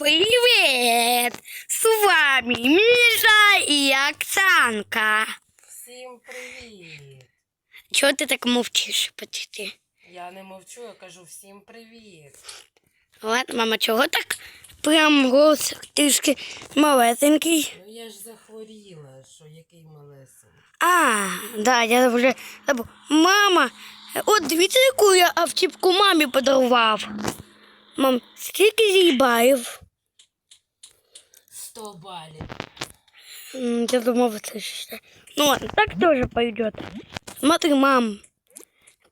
Привет! С вами Миша і Оксанка. Всім привіт! Чого ти так мовчиш почти? Я не мовчу, я кажу всім привіт. От, мама, чого так? Прям голос трішки малесенький. Ну я ж захворіла, що який малесенький. А, да, я вже забув. Мама, от дивіться, яку я автівку мамі подарував. Мам, скільки зібаїв? 100 баллов. Я домовиться ще. Ну ладно, так тоже пойдет. Смотри, мам.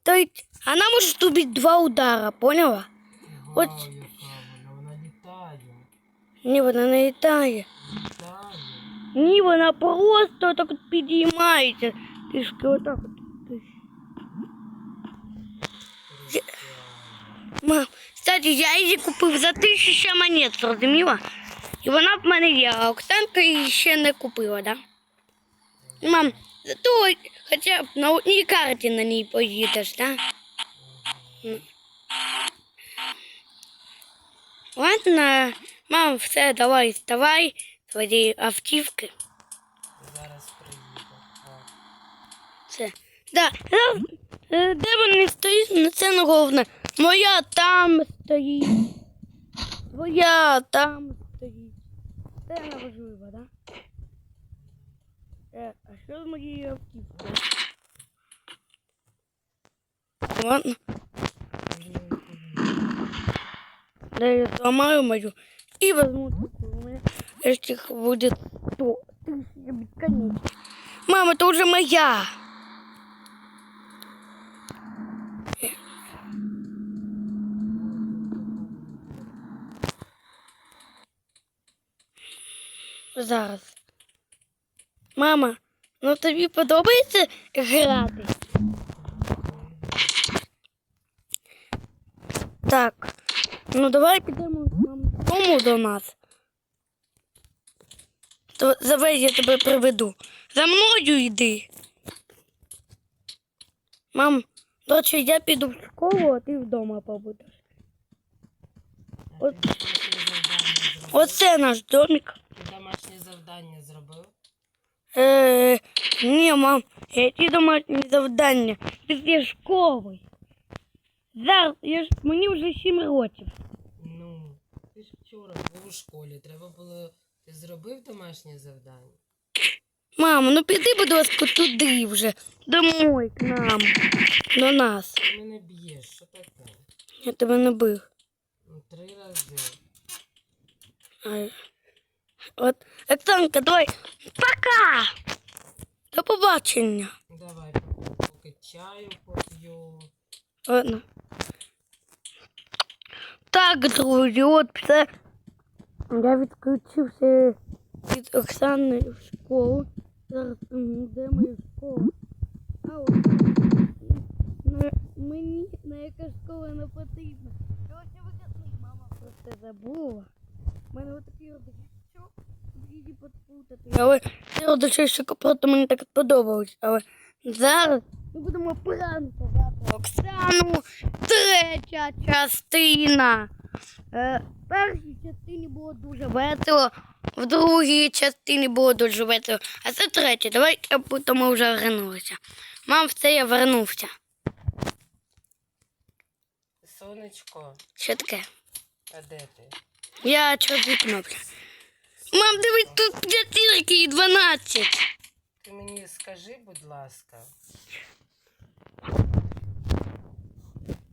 То есть она может убить два удара, поняла? Вот. Ні, вона не літає. Ні, вона просто так от підіймається. Пішки отак от. Мам, кстати, я її купил за тысячу монет, розуміла? І вона в мене є, а Оксанка її ще не купила, да? Мам, зато хоча б на одній карті на ній поїдеш, да? Ну. Ладно, мам, все, давай, вставай, твої автівки. Зараз. Да. е, е, Де вони стоїть, ну, це не головне. Моя там стоїть. Твоя там стоїть. Це не важливо, да? Е, а що з моєю автівкою? Ладно, да я зламаю мою и возьму такую. У меня этих будет 100 тысяч бесконечно. Мама, это уже моя. Зараз. Мама, ну тобі подобається грати? Так. Ну давай підемо додому до нас. То давай я тебе приведу. За мною йди. Мам, до я піду в школу, а ти вдома побудеш. От- Оце наш домик. Ти домашнє завдання зробив? Е, ні, мам, які домашні завдання після школи. Зараз я ж мені вже 7 років. Ну, ти ж вчора був у школі. Треба було. Ти зробив домашнє завдання? Мамо, ну піди, будь ласка, туди вже. Домой к нам. До нас. Ти мене б'єш, що таке? Я тебе не бив. Ну, три рази. Ай. От, Оксанка, давай. Пока! До побачення. Давай, поки чаю поп'ю. Ладно. Так, друзі, от все. Я відключився від Оксани в школу. Зараз м, де моя школа? А от на, мені на яка школа не потрібна. Сьогодні вихідний, мама про це забула. У мене отакий родичок, щоб її підпутати. Але цей родичок просто мені так сподобалось. Але зараз ми будемо пранкувати Оксану. Третя частина. Е, в першій частині було дуже весело, в другій частині було дуже весело. А це третя. Давай я будто ми вже вернулися. Мам, все, я вернувся. Сонечко, Що таке? а де ти? Я вікно. бля. Мам, дивись, тут п'ятірки і 12. Ти мені скажи, будь ласка.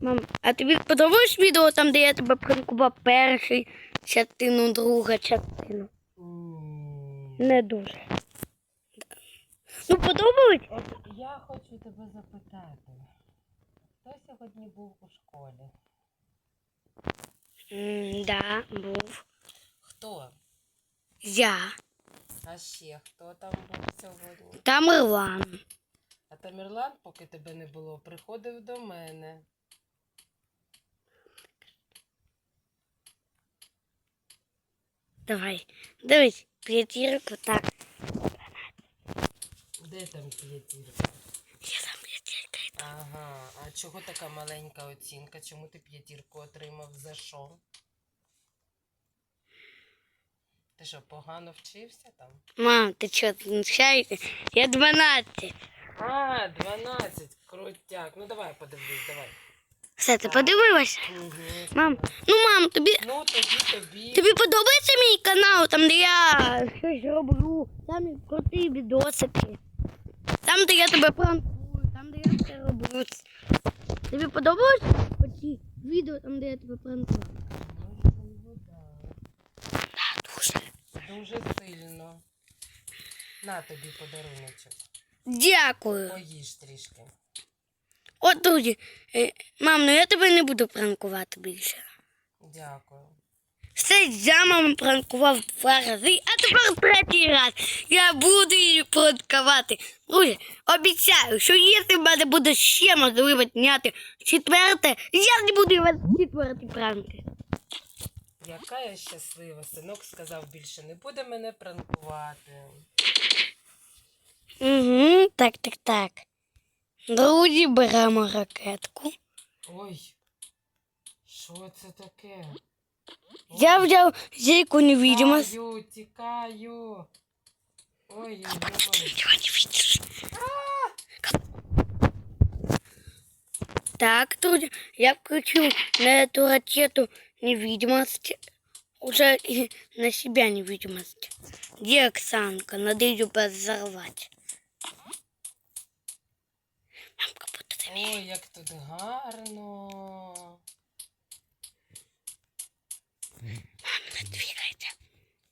Мам, а тобі подобається відео там, де я тебе пранкував перший частину, друга частину? Не дуже. Ну, подобалось? От я хочу тебе запитати. Хто сьогодні був у школі? М, да, був. Хто? Я. А ще хто там був сьогодні? Тамерлан. А Тамірлан, поки тебе не було, приходив до мене. Давай. Дивись, п'ятірку, так. Де там п'ятірка? Я там. Ага, а чого така маленька оцінка? Чому ти п'ятірку отримав? За що? Ти що, погано вчився там? Мам, ти що, знущаєшся? Я 12. А, 12. Крутяк. Ну давай подивись, давай. Все, ти подивилася? Угу. Мам, ну мам, тобі, Ну тоді тобі. тобі подобається мій канал, там де я щось роблю, там круті відосики. Там, де я тебе пранкую, де я все роблю. Тобі подобалось оці відео, там, де я тебе пранкую? Можливо. Дуже. Дуже сильно. На тобі подаруночок. Дякую. Поїж трішки. От, друзі, е, мам, ну я тебе не буду пранкувати більше. Дякую. Все я маму пранкував два рази, а тепер третій раз. Я буду її пранкувати. Друзі, обіцяю, що якщо в мене буде ще можливо зняти четверте, я не буду вас четверті пранки. Яка я щаслива. Синок сказав більше не буде мене пранкувати. Угу, так, так, так. Друзі, беремо ракетку. Ой. Що це таке? Я взяв зійку невидимость. Тікаю, тікаю. Ой, ой, Ничего не видишь. Так, друзья, я включил на эту ракету невидимость. Уже и на себя невидимость. Где Оксанка? Надо ее взорвать. Мам, как будто ты Ой, як тут гарно. Не двигается.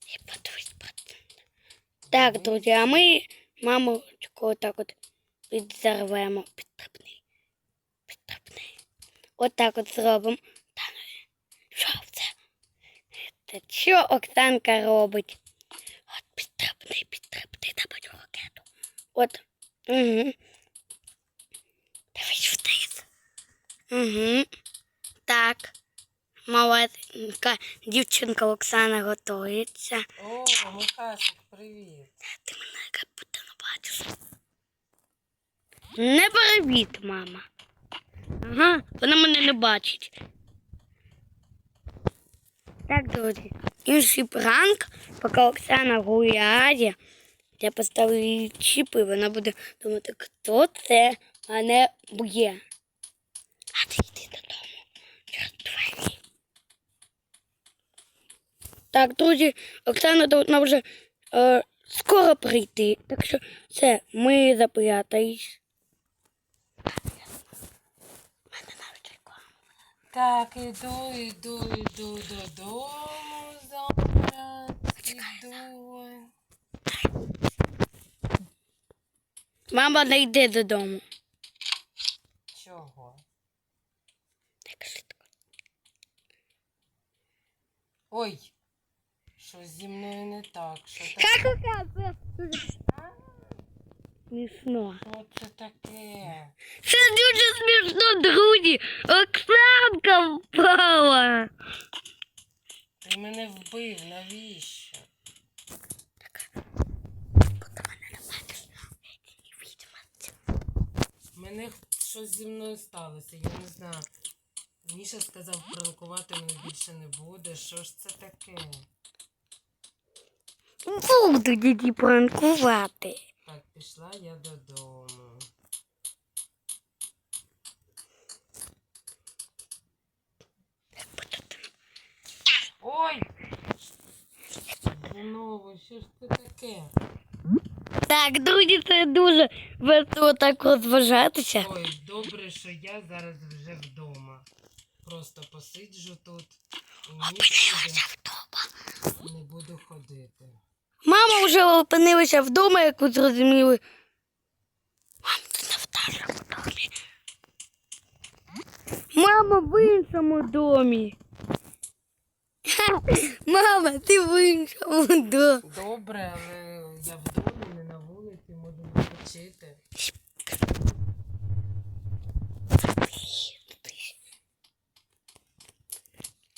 И подует под... Так, друзья, а мы мамочку вот так вот підзорвемо. Підтрапний. Підтрапний. От так от зробимо. Що це? Це що Оксанка робить? От підтрапний, підтрапний, давай ракету. От. Угу. Дивись вниз. Угу. Так. Маленька дівчинка Оксана готується. О, Михасик, привіт. Ти мене як будто не бачиш. Не привіт, мама. Ага, вона мене не бачить. Так, друзі. Інший пранк, поки Оксана гуляє, я поставлю їй чіп, і вона буде думати, хто це мене б'є. А ти йди додому. Через двері. Так, друзі, Оксана должна вже е, скоро прийти. Так що все, ми запрятались. Так, іду, іду, іду додому зараз. Іду. Мама не йде додому. Чого? Так швидко. Ой, що зі мною не так? Що так? Смішно. Що це таке? Це дуже смішно, друзі. Оксанка впала. Ти мене вбив, навіщо? Мене щось зі мною сталося, я не знаю. Міша сказав, пранкувати мене більше не буде. Що ж це таке? Буду діді пранкувати. Так, пішла я додому. Ой! Знову, що ж це таке? Так, друзі, це дуже весело так розважатися. Ой, добре, що я зараз вже вдома. Просто посиджу тут і нікуди не буду ходити. Мама вже опинилася вдома, як ви зрозуміли. Мам, ти не в нашому домі. Мама в іншому домі. Мама, ти в іншому домі. Добре, але я в домі, не на вулиці, можу відпочити.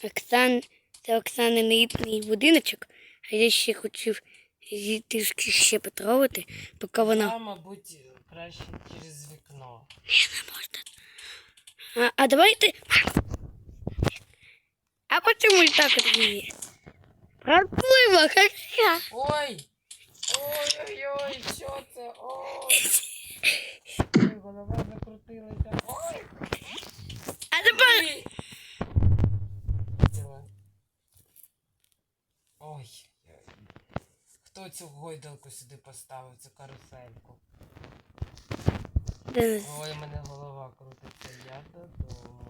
Оксан, це Оксани рідний будиночок, а я ще хотів її трішки ще потрогати, поки вона Я, мабуть, краще через вікно. не можна. А, а давайте. А почему так от є? Пранкуємо, ха-ха. Ой! Ой-ой-ой, що це? Ой! Ой, голова закрутилася. Ой! А тепер Ой! Хто цю гойдалку сюди поставив, цю карусельку? Ой, у мене голова крутиться. Я додому.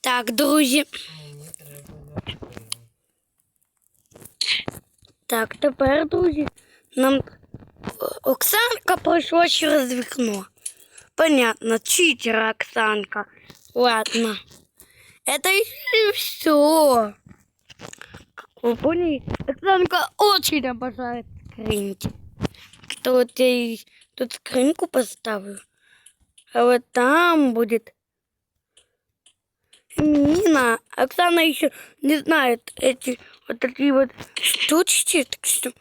Так, друзі. Мені треба лягти. Так, тепер, друзі, нам Оксанка пройшла через вікно. Понятно, читера Оксанка. Ладно. Это еще все. Вы поняли, Оксанка очень обожает скриньки. Что вот я тут скриньку поставлю. А вот там будет Мина. Оксана еще не знает эти вот такие вот штучки. Так что...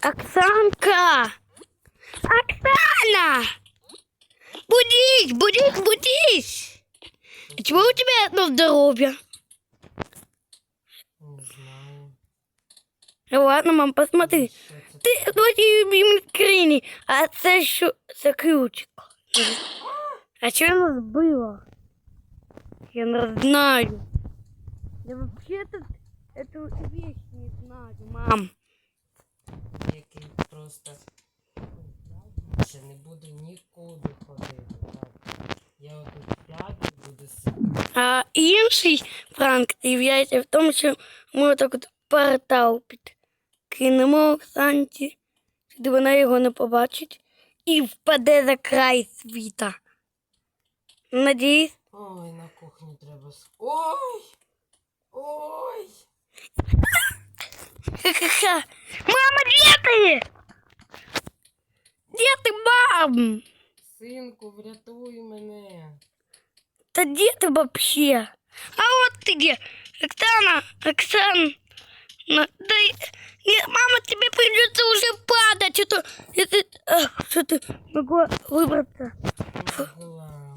Оксанка! Оксана! Будись, будись, будись! А чего у тебя одно здоровье? Не знаю. Ну ладно, мам, посмотри. Що це? Ти твої любимі скрині, а це що? Це ключик. А що нас было? Я не знаю. Я вообще-то эту вещь не знаю, мам. який просто ще не буду нікуди ходити. Так. Я отут сяду, буду сидіти. А інший пранк являється в тому, що ми отак от портал підкинемо Оксанці, де вона його не побачить і впаде за край світа. Надіюсь, Ой, на кухню треба. с- Ой! Ой! Ха-ха-ха. Мама, где ты? Где ты, мам? Синку, врятуй мене. Да где ты вообще? А вот ты где? Оксана, Оксана. Да, и- не, мама, тебе придется уже падать. Это, это, ах, что ты могла выбраться? Не могла.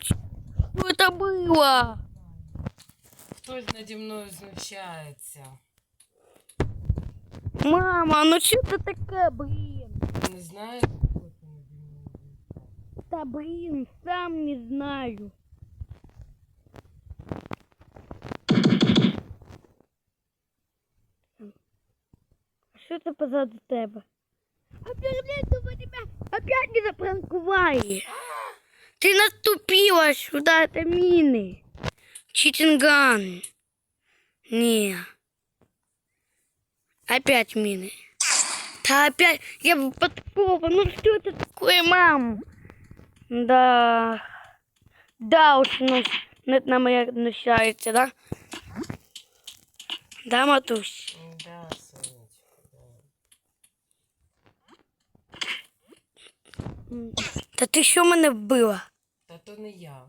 Что это было? Хтось наді мною знущається. Мама, ну что ты такая, блин? Не знаю, хто це наді мною знущається. Да блин, сам не знаю. Що це позаду тебе? Опять думаю, тебя опять не запранкували. Ты наступила сюда, это мины. Читинган. Не. Опять мины. Да опять, я бы подкова, ну что это такое, мам? Да. Да, уж ну, над нами як знущається, да? Да, матусь? Да, Та ти що мене вбила? Та то не я.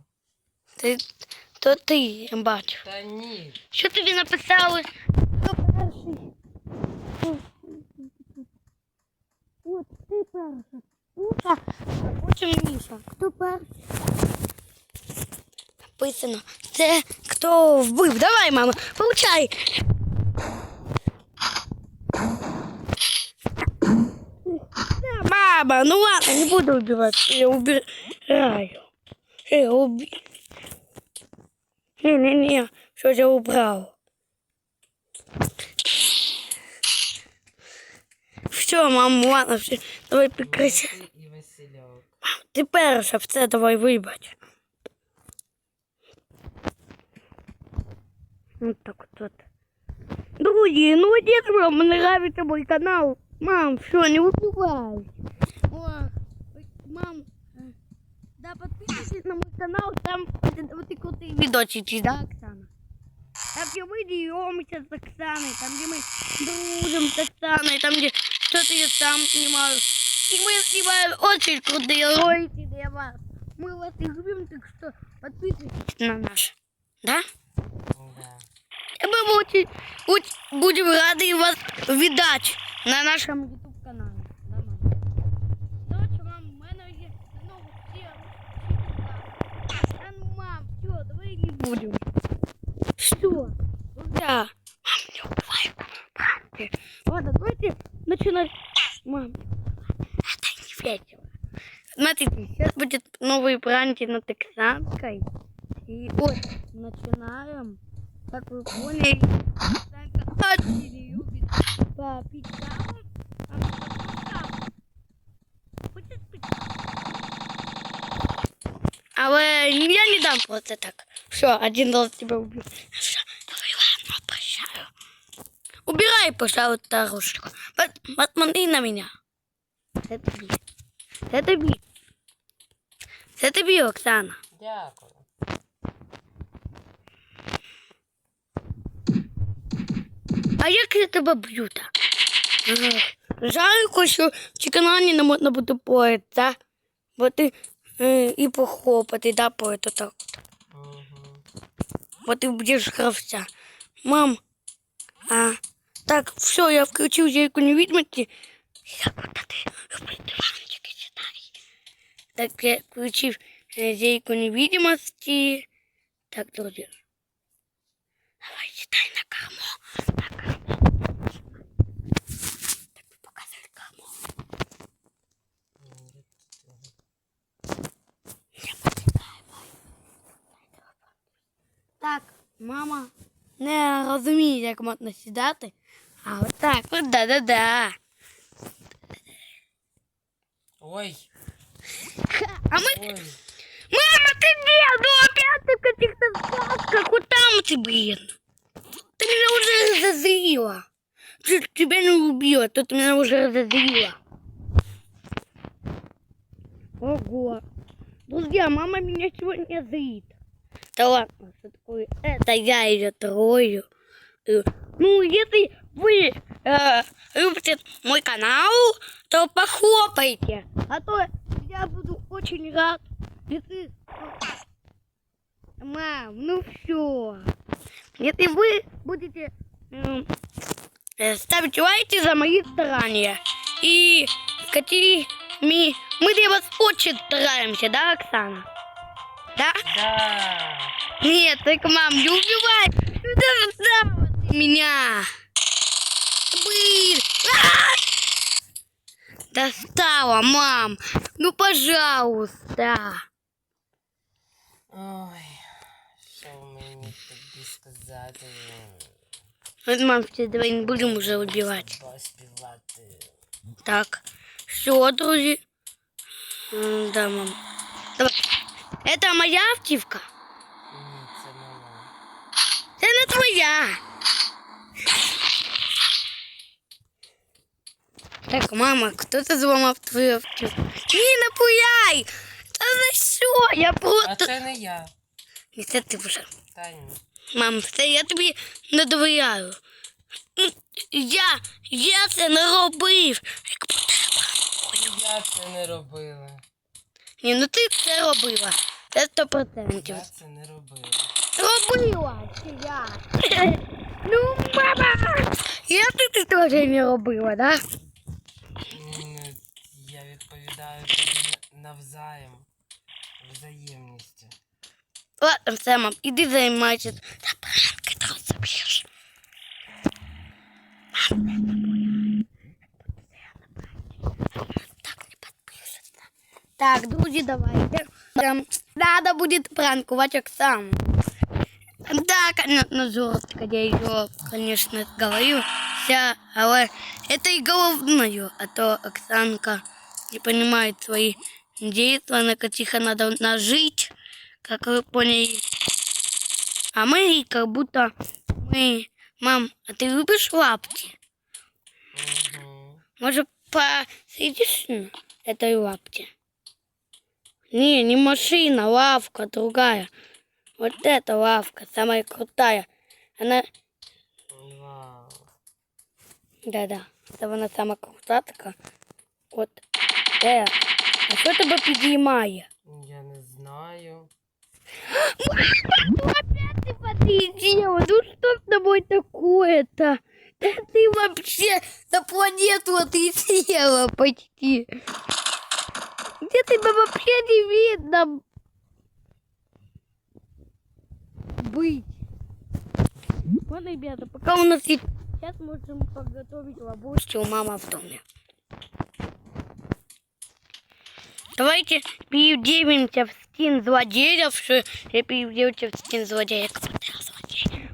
Ти, то ти, я бачу. Та ні. Що тобі написали? Хто перший? От ти перша. Уха, а потім Міша. Хто перший? Написано. Це хто вбив. Давай, мама, получай. Мама, ну ладно, не буду убивать. Я убираю. Я уби... Не-не-не, что я убрал? Все, мам, ладно, все, давай прекрати. Ти перша, все, давай вибач. Вот так вот. Друзі, ну если вам нравится мой канал, мам, все, не убивай. О, мам, да, подписывайтесь на мой канал, там вот вот и крутые видосики, да, Оксана? Там, где мы деремся с Оксаной, там, где мы дружим с Оксаной, там, где что-то я сам снимаю. И мы снимаем очень крутые ролики для вас. Мы вас любим, так что подписывайтесь на наш. Да? Да. И мы очень, очень будем рады вас видать на нашем всі Та ну, мам, все, давай не будем. Мам, не убивай пранки. Ладно, давайте начинать. Мам, это не весело. Смотрите, сейчас будет новые пранки над Оксанкой. И вот, начинаем. Как вы поняли, Оксанка очень не любит попить каву. Але я не дам просто так. Все, один раз тебя убью. Все, давай, ладно, прощаю. Убирай, пожалуйста, ручку. Вот, вот смотри на меня. Это би. Это би. Это би, Оксана. Дякую. А як я тебе б'ю так? Жарко, що в чеканані не можна буде поїти, да? Бо ти е, і похлопати, да, поїти так. Угу. Бо ти будеш гравця. Мам, а, так, все, я включив зірку невидимості. Я буду робити ванчики читай. Так, я включив е, зірку невидимості. Так, друзі. мама не розуміє, як можна сідати. А отак, от да-да-да. Ой, А ми. ой. Мама, ти де? Ну опять ти в каких-то сказках. Вот там ти, блин. Ты меня уже разозлила. Чуть тебя не убила, тут меня уже разозлила. Ого. Друзья, мама меня сегодня злит. Да ладно, что такое? Это я ее трою. Э, Ну, если вы э, любите мой канал, то похлопайте. А то я буду очень рад, если... Мам, ну все. Если вы будете эм, э, ставить лайки за мои старания и какими мы для вас очень стараемся, да, Оксана? Да? Да. Нет, только мам, не убивай! Ну да, да, ты меня! Блин! А! Достала, мам! Ну, пожалуйста! Ой, що мені тобі сказати? Вот, мам, все, давай не будем уже убивать. Треба співати. Так, все, друзья. М, Да, мам. Давай. Это моя автівка? Це не твоя. Так, мама, кто-то зламав твою автівку. Ні, не пуяй! Та за що? Я просто... А це не я. І це ти вже. Та ні. Мам, це я тобі не довіряю. Я, я це не робив. Як І я це не робила. Ні, ну ти це робила. Це сто процентів. Я це не робила. Робила чи я. Ну, мама! Я ти, ти теж не робила, да? М, Я відповідаю тобі навзаєм. Взаємністю. Ладно, все, мам, іди займайся. Та пранки трохи заб'єш. Так не підпишеться. Так, друзі, давайте. Прям Надо будет пранковать Оксану. Да, конечно, жестко, я ее, конечно, говорю. Вся, але это и головное, а то Оксанка не понимает свои действия, на которых надо нажить, как вы поняли. А мы как будто мы... Мам, а ты любишь лапти? Угу. Может, посидишь на этой лапте? Не, не машина, лавка другая. Вот эта лавка, самая крутая. Она, Вау. да-да, это она самая крутая така. Вот. Э, а что тебе підіймає? Я не знаю. Ну опять ты подлетела, ну что с тобой такое-то? Да ты вообще на планету отлетела почти. Где тебя вообще не видно Быть? Ладно, ребята, пока у нас есть... Сейчас можем подготовить ловушки у мама в доме. Давайте переудивимся в стен злодеев, что я переудивился в стен злодея, как я злодей.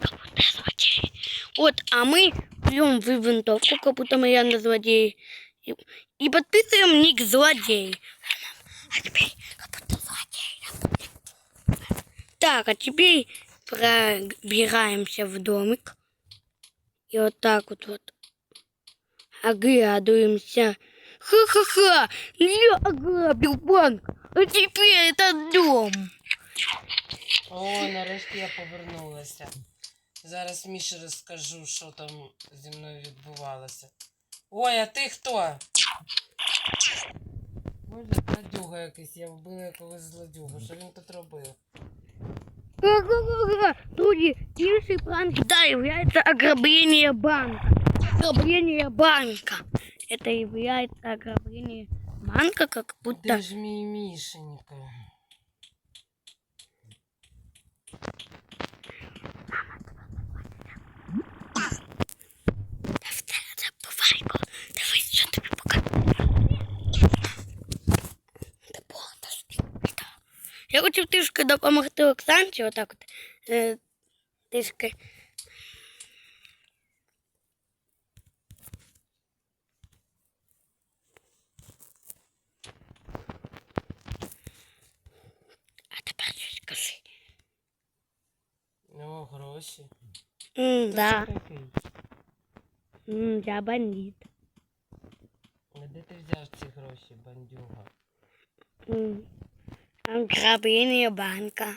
Как будто я злодей. Вот, а мы берем в винтовку, как будто мы реально злодеи. И, и подписываем ник злодей. А теперь. Так, а теперь пробираемся в домик. И вот так вот вот оглядываемся. Ха-ха-ха! Я ограбил банк, а теперь это дом. О, нарешті я повернулася. Зараз Міші розкажу, що там зі мною відбувалося. Ой, а ти хто? Боже, злодюга якийсь, я вбила якогось злодюгу. Що він тут робив? Ха-ха-ха! Друзі, інший пранк, да, является ограбление банка. Ограбление банка. Это является ограбление банка, как будто... Де ж мій Я хочу трішки допомогти Оксанці, отак от. Е, трішки. А тепер щось скажи. О, гроші. М, да. М, я бандит. Де ти взяв ці гроші, бандюга? М, Ограбление банка.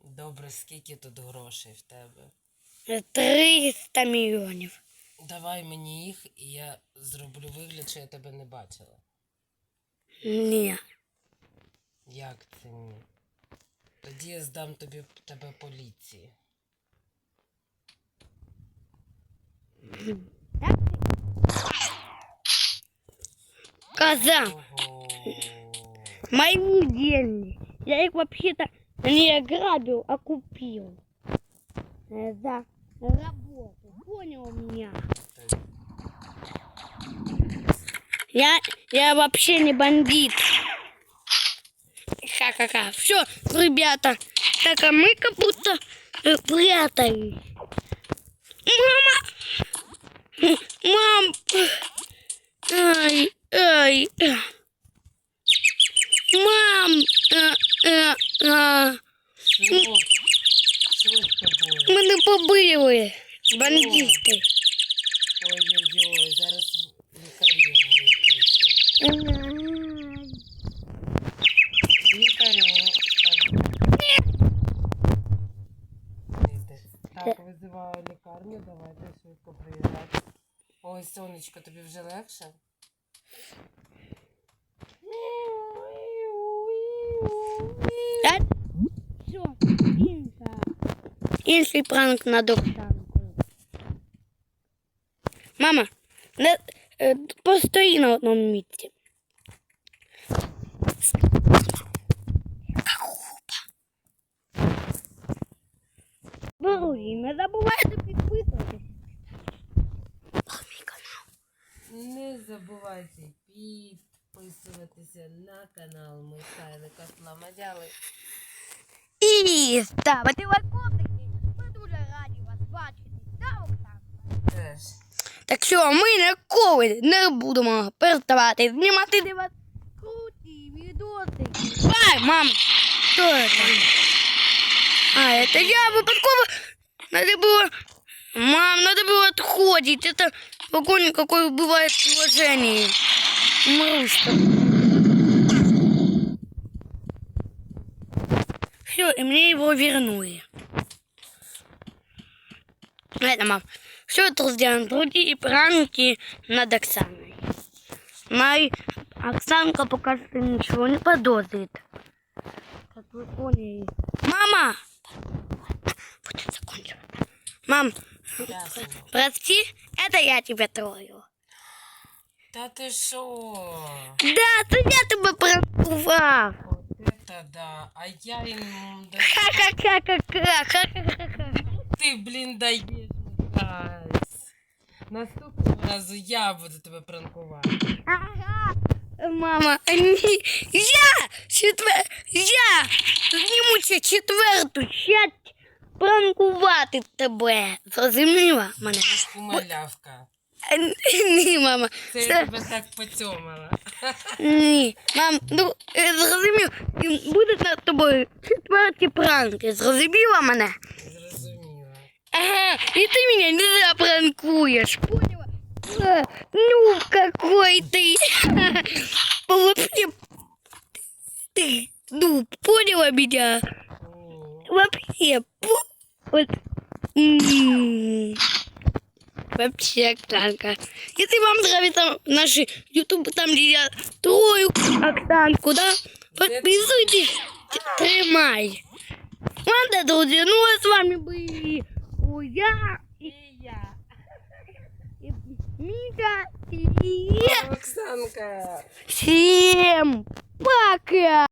Добре, скільки тут грошей в тебе? 300 мільйонів. Давай мені їх, і я зроблю вигляд, що я тебе не бачила. Ні. Як це ні? Тоді я здам тобі тебе поліції. Коза. Ого. Мои деньги. Я их вообще-то не ограбил, а купил. Э, За работу. Понял меня? Я, я вообще не бандит. Ха-ха-ха. Все, ребята. Так, а мы как будто э, прятались. Мама! Мам! Ай, ай. Мам! Що? Що з тобою? Мене побили. Бандити. Ой-ой-ой, зараз. Так. Так, визиваю лікарню, давайте швидко приїжджати. Ой, сонечко, тобі вже легше? Інший пранк над Оксанкою. Мама, не, е, постої на одному місці. Друзі, не забувайте підписуватися. На мій канал. Не забувайте підписуватися на канал Михайлика Сламадяли. І ставити лайкосики. Ми дуже раді вас бачити. Да, Оксанка? Теж. Так що ми ніколи не будемо переставати знімати для вас круті відоси. Ай, мам! Что это? А, это я выпадково... Надо было... Мам, надо было отходить. Это вагон какой бывает в приложении. Мрушка. Все, и мне его вернули. Это, мам. Все это сделано другие пранки над Оксаной. Моя Оксанка пока что ничего не подозрит. Как вы поняли. Мама! Будет закончено. Мам, Ясно. прости, это я тебя трою. Та ти що? Да, это я тебя пранкував. От это да. А я їм... да- Ха-ха-ха-ха-ха. Ха-ха-ха-ха. Ти, блін, даєш, Михась. Наступного разу я буду тебе пранкувати. Ага. Мама, ні. Я четвер... Я знімуся четверту часть пранкувати тебе. Зрозуміла мене? Малявка. Ні, мама. Це я тебе так поцьомала. Ні. Мам, ну, е, зрозумів. Будуть над тобою четверті пранки. Зрозуміла мене? Ага, и ты меня не запранкуешь, поняла? А, ну, какой ты. Вообще, ты, ну, поняла меня? Вообще, вот, вообще, Оксанка. Если вам нравится наш YouTube, там, где я трою Оксанку, да, подписывайтесь, тримай. Ладно, друзья, ну а с вами были я І я. и Мика. И Оксанка. всем пока!